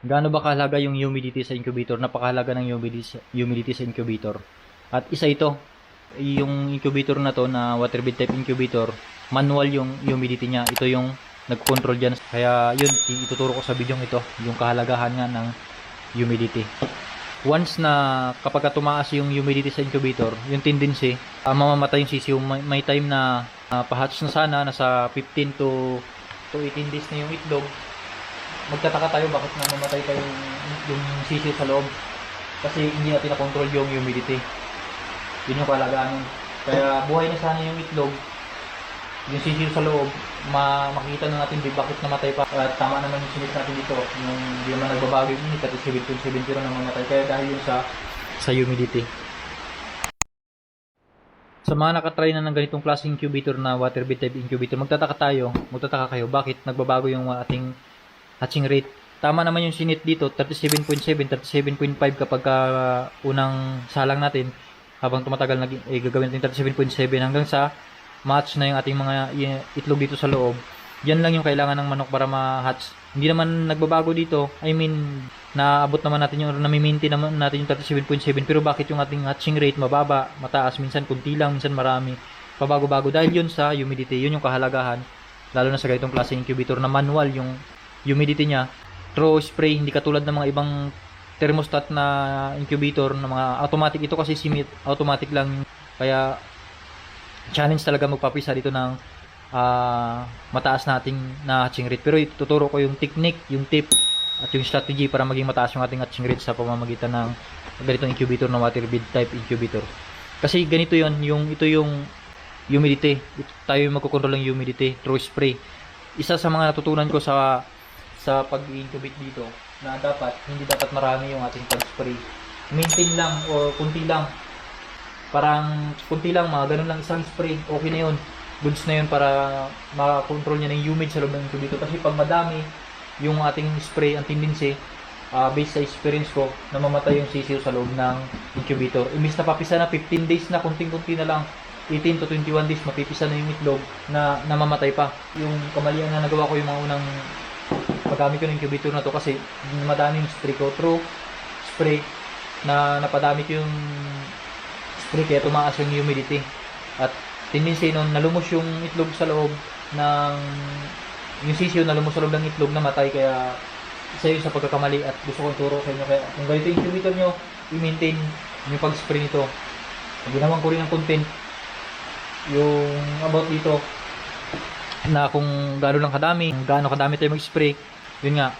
Gaano ba kahalaga yung humidity sa incubator? Napakahalaga ng humidity, humidity sa incubator. At isa ito, yung incubator na to na water bed type incubator, manual yung humidity niya. Ito yung nag-control dyan. Kaya yun, ituturo ko sa video ito, yung kahalagahan nga ng humidity. Once na kapag ka tumaas yung humidity sa incubator, yung tendency, uh, mamamatay yung sisiw. May, may time na uh, pahatch na sana, nasa 15 to, to 18 days na yung itlog. Magtataka tayo bakit namamatay pa yung, yung sisiw sa loob. Kasi hindi natin na-control yung humidity. Yun yung kalagaan nun. Kaya buhay na sana yung itlog, yung sisiw sa loob, ma makikita na natin di bakit namatay pa. At tama naman yung sinit natin dito, yung hindi naman nagbabago yung init, at 7.7 pero namamatay. Kaya dahil yun sa sa humidity. Sa mga nakatry na ng ganitong klaseng incubator na water bed type incubator, magtataka tayo, magtataka kayo, bakit nagbabago yung ating hatching rate. Tama naman yung sinit dito, 37.7, 37.5 kapag ka unang salang natin, habang tumatagal nag eh, gagawin natin 37.7 hanggang sa match na yung ating mga itlog dito sa loob. Yan lang yung kailangan ng manok para ma-hatch. Hindi naman nagbabago dito. I mean, naabot naman natin yung nami-maintain naman natin yung 37.7 pero bakit yung ating hatching rate mababa, mataas, minsan kunti lang, minsan marami. Pabago-bago dahil yun sa humidity, yun yung kahalagahan. Lalo na sa ganitong klase incubator na manual yung humidity niya. Throw spray, hindi katulad ng mga ibang thermostat na incubator na mga automatic. Ito kasi simit automatic lang. Kaya challenge talaga magpapisa dito ng ah, mataas nating na hatching rate. Pero ituturo ko yung technique yung tip at yung strategy para maging mataas yung ating hatching rate sa pamamagitan ng ganitong incubator na water bed type incubator. Kasi ganito yon yung ito yung humidity. Ito, tayo yung magkocontrol ng humidity through spray. Isa sa mga natutunan ko sa sa pag-incubate dito na dapat hindi dapat marami yung ating pag-spray. Maintain lang o kunti lang. Parang kunti lang, mga ganun lang isang spray, okay na yun. Goods na yun para makakontrol niya ng humid sa loob ng incubator. Kasi pag madami yung ating spray, ang tendency, ah, based sa experience ko, namamatay yung sisiw sa loob ng incubator. Imbis na papisa na 15 days na, kunting-kunti na lang, 18 to 21 days, mapipisa na yung itlog na namamatay pa. Yung kamalian na nagawa ko yung mga unang paggamit ko ng incubator na to kasi madaming spray ko. Through spray na napadami ko yung spray kaya tumaas yung humidity. At tendency nun nalumos yung itlog sa loob ng yung sisiyo na lumos sa loob ng itlog na matay kaya isa yun sa pagkakamali at gusto kong turo sa inyo. Kaya kung ganito yung incubator nyo i-maintain yung pag-spray nito. Ginawan ko rin ng content yung about dito na kung gaano lang kadami, gaano kadami tayo mag-spray, yun nga,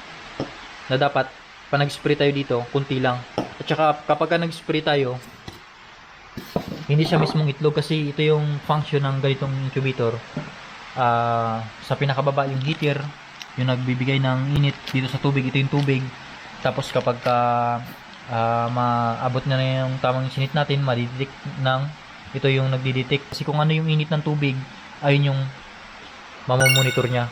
na dapat, pa nag-spray tayo dito, kunti lang. At saka, kapag ka nag-spray tayo, hindi siya mismong itlog kasi ito yung function ng ganitong incubator. Ah, sa pinakababa yung heater, yung nagbibigay ng init dito sa tubig, ito yung tubig. Tapos kapag ka ah, maabot na na yung tamang sinit natin, madidetect ng ito yung nagdidetect. Kasi kung ano yung init ng tubig, ayun yung mamomonitor niya.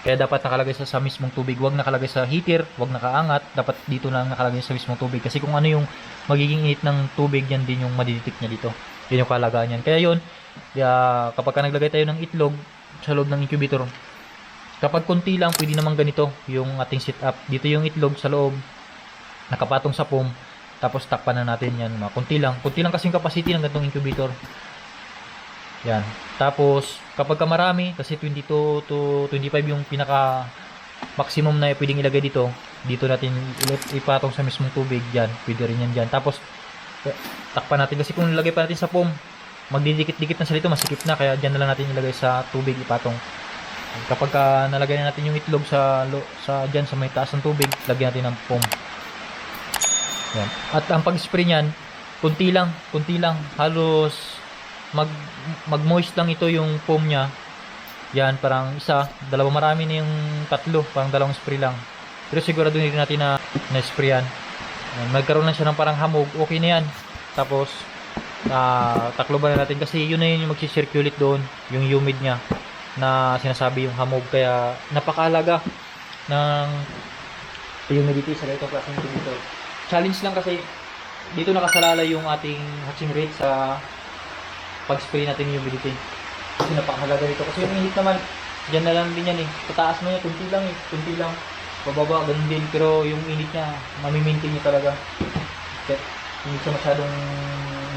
Kaya dapat nakalagay sa, sa mismong tubig. Huwag nakalagay sa heater, huwag nakaangat. Dapat dito lang nakalagay sa mismong tubig. Kasi kung ano yung magiging init ng tubig, yan din yung madidetect niya dito. Yan yung kalagaan niyan. Kaya yun, kaya kapag ka naglagay tayo ng itlog sa loob ng incubator, kapag konti lang, pwede naman ganito yung ating setup. Dito yung itlog sa loob, nakapatong sa foam, tapos takpan na natin yan. Mga konti lang. Konti lang kasing capacity ng ganitong incubator. Yan. Tapos, kapag ka marami, kasi 22 to 25 yung pinaka maximum na pwedeng ilagay dito, dito natin ipatong sa mismong tubig, yan. Pwede rin yan dyan. Tapos, eh, takpan natin. Kasi kung nilagay pa natin sa foam, magdidikit-dikit na sa dito, masikip na. Kaya dyan na lang natin ilagay sa tubig, ipatong. Kapag ka nalagay na natin yung itlog sa, sa dyan sa may taas ng tubig, lagyan natin ng foam. Yan. At ang pag-spray niyan, kunti lang, kunti lang. Halos mag mag-moist lang ito yung foam niya. Yan, parang isa, dalawa marami na yung tatlo, parang dalawang spray lang. Pero sigurado rin natin na na-spray yan. Yan, Magkaroon lang siya ng parang hamog, okay na yan. Tapos, ah takloban na natin kasi yun na yun yung mag-circulate doon, yung humid niya na sinasabi yung hamog. Kaya napakahalaga ng humidity sa ganitong klaseng dito. Challenge lang kasi dito nakasalala yung ating hatching rate sa pag-spray natin yung humidity. Kasi napakahalaga dito. Kasi yung init naman, dyan na lang din yan eh. Tataas mo yan, kunti lang eh. Kunti lang. pababa, ganun din. Pero yung init niya, mamimaintain niya talaga. Kaya hindi siya masyadong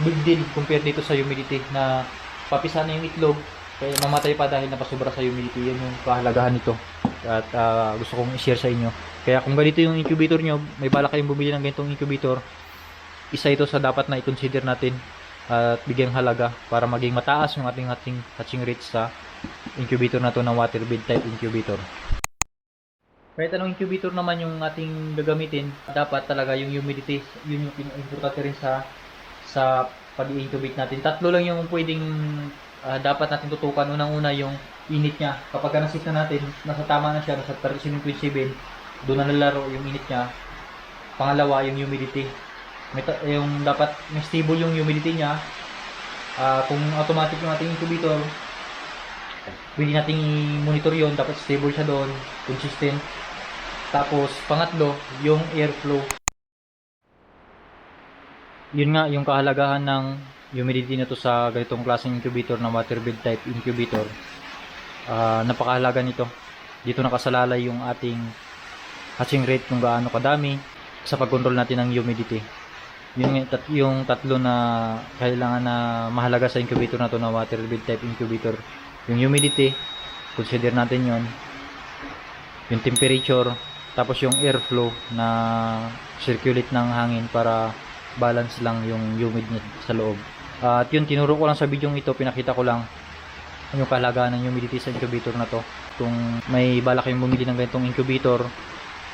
big deal compared dito sa humidity na papisa na yung itlog kaya mamatay pa dahil napasobra sa humidity. Yan yung kahalagahan nito. At ah, gusto kong i-share sa inyo. Kaya kung ganito yung incubator nyo, may bala kayong bumili ng ganitong incubator, isa ito sa dapat na i-consider natin at bigyang halaga para maging mataas yung ating hatching, hatching rate sa incubator na to na water bed type incubator. Kahit anong incubator naman yung ating gagamitin, dapat talaga yung humidity, yun yung pinaka-importante rin sa sa pag-incubate natin. Tatlo lang yung pwedeng ah, dapat natin tutukan. Unang-una yung init niya. Kapag nasit na natin, nasa tama na siya, nasa 37.7, doon na nalaro yung init niya. Pangalawa, yung humidity. May yung dapat may stable yung humidity niya. Ah, kung automatic yung ating incubator, pwede nating i-monitor yon dapat stable siya doon, consistent. Tapos, pangatlo, yung airflow. Yun nga, yung kahalagahan ng humidity na to sa ganitong klaseng incubator na water bed type incubator. Ah, napakahalaga nito. Dito nakasalalay yung ating hatching rate kung gaano kadami sa pag-control natin ng humidity. Yun tat- yung tatlo na kailangan na mahalaga sa incubator na to na water bed type incubator. Yung humidity, consider natin yon yung temperature, tapos yung airflow na circulate ng hangin para balance lang yung humid niya sa loob. at yun, tinuro ko lang sa video ito, pinakita ko lang yung kahalagahan ng humidity sa incubator na to. Kung may bala kayong bumili ng ganitong incubator,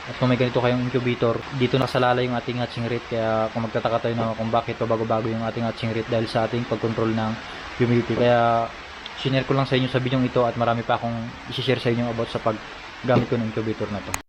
at kung may ganito kayong incubator, dito nakasalala yung ating hatching rate. Kaya kung magtataka tayo na kung bakit pabago-bago yung ating hatching rate dahil sa ating pag-control ng humidity. Kaya sinare ko lang sa inyo sa video ito at marami pa akong isi-share sa inyo about sa paggamit ko ng incubator na to.